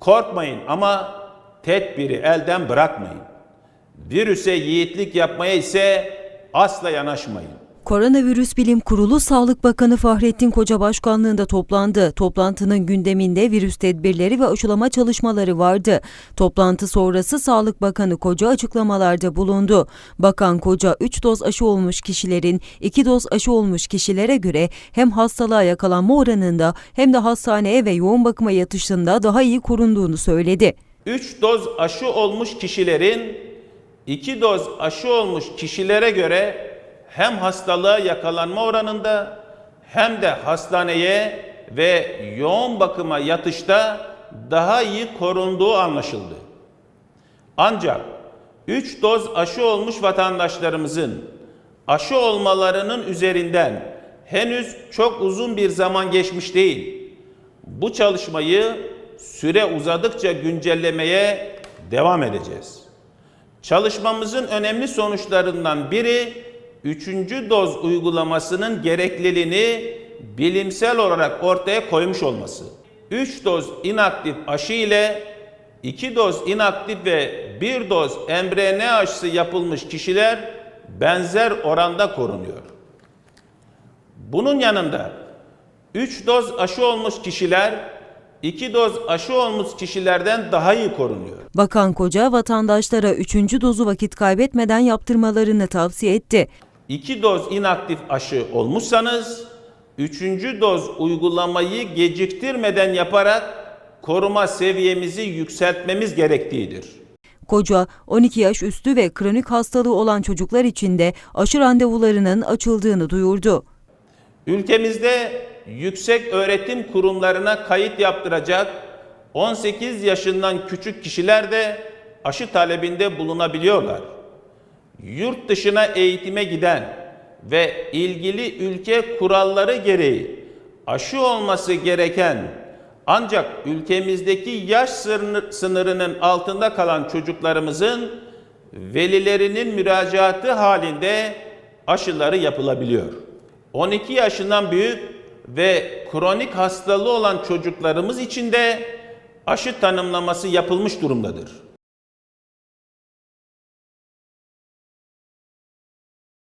Korkmayın ama tedbiri elden bırakmayın. Virüse yiğitlik yapmaya ise asla yanaşmayın. Koronavirüs Bilim Kurulu Sağlık Bakanı Fahrettin Koca başkanlığında toplandı. Toplantının gündeminde virüs tedbirleri ve aşılama çalışmaları vardı. Toplantı sonrası Sağlık Bakanı Koca açıklamalarda bulundu. Bakan Koca 3 doz aşı olmuş kişilerin 2 doz aşı olmuş kişilere göre hem hastalığa yakalanma oranında hem de hastaneye ve yoğun bakıma yatışında daha iyi korunduğunu söyledi. 3 doz aşı olmuş kişilerin 2 doz aşı olmuş kişilere göre hem hastalığa yakalanma oranında hem de hastaneye ve yoğun bakıma yatışta daha iyi korunduğu anlaşıldı. Ancak 3 doz aşı olmuş vatandaşlarımızın aşı olmalarının üzerinden henüz çok uzun bir zaman geçmiş değil. Bu çalışmayı süre uzadıkça güncellemeye devam edeceğiz. Çalışmamızın önemli sonuçlarından biri üçüncü doz uygulamasının gerekliliğini bilimsel olarak ortaya koymuş olması. 3 doz inaktif aşı ile 2 doz inaktif ve 1 doz mRNA aşısı yapılmış kişiler benzer oranda korunuyor. Bunun yanında 3 doz aşı olmuş kişiler 2 doz aşı olmuş kişilerden daha iyi korunuyor. Bakan Koca vatandaşlara 3. dozu vakit kaybetmeden yaptırmalarını tavsiye etti. 2 doz inaktif aşı olmuşsanız 3. doz uygulamayı geciktirmeden yaparak koruma seviyemizi yükseltmemiz gerektiğidir. Koca 12 yaş üstü ve kronik hastalığı olan çocuklar için de aşı randevularının açıldığını duyurdu. Ülkemizde yüksek öğretim kurumlarına kayıt yaptıracak 18 yaşından küçük kişiler de aşı talebinde bulunabiliyorlar. Yurt dışına eğitime giden ve ilgili ülke kuralları gereği aşı olması gereken ancak ülkemizdeki yaş sınır- sınırının altında kalan çocuklarımızın velilerinin müracaatı halinde aşıları yapılabiliyor. 12 yaşından büyük ve kronik hastalığı olan çocuklarımız için de aşı tanımlaması yapılmış durumdadır.